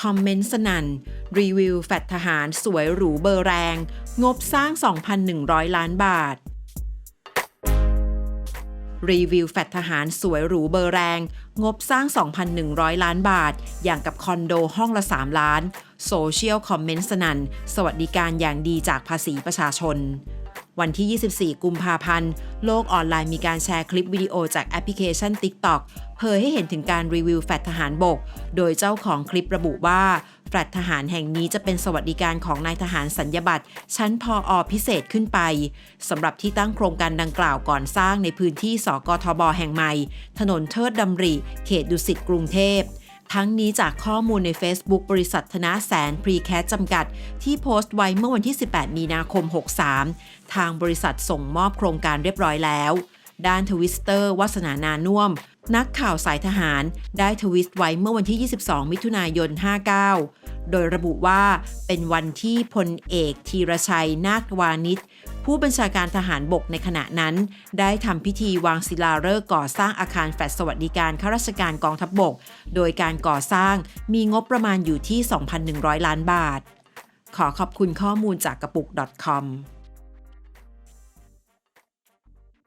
คอมเมนต์สนั่น รีวิวแฟดทหารสวยหรูเบอร์แรง งบสร้าง 2,100 ล้านบาท รีวิวแฟดทหารสวยหรูเบอร์แรง งบสร้าง 2,100 ล้านบาท อย่างกับคอนโดห้องละ 3 ล้าน โซเชียลคอมเมนต์สนั่น สวัสดิการอย่างดีจากภาษีประชาชน วันที่ 24 กุมภาพันธ์ โลกออนไลน์มีการแชร์คลิปวิดีโอจากแอปพลิเคชัน TikTok เผยให้เห็นถึงการรีวิวแฟลตทหารบก โดยเจ้าของคลิประบุว่าแฟลตทหารแห่งนี้จะเป็นสวัสดิการของนายทหารสัญญบัตรชั้นพออพิเศษขึ้นไปสำหรับที่ตั้งโครงการดังกล่าวก่อนสร้างในพื้นที่สกทบแห่งใหม่ ถนนเทิดดำริ เขตดุสิตกรุงเทพ ทั้งนี้จากข้อมูลใน Facebook บริษัทธนาแสนพรีแคสจำกัด ที่โพสต์ไว้เมื่อวันที่ 18 มีนาคม 63 ทางบริษัทส่งมอบโครงการเรียบร้อยแล้ว ด้านทวิสเตอร์วัสนานานุ่วมนักข่าวสายทหาร ได้ทวิสต์ไว้เมื่อวันที่ 22 มิถุนายน 59 โดยระบุว่าเป็นวันที่พลเอกธีรชัยนาควานิช ผู้บัญชาการทหารบกในขณะนั้น ได้ทำพิธีวางศิลาฤกษ์ก่อสร้างอาคารแฟลตสวัสดิการข้าราชการกองทัพบบก โดยการก่อสร้างมีงบประมาณอยู่ที่ 2,100 ล้านบาท ขอขอบคุณข้อมูลจากกระปุก .com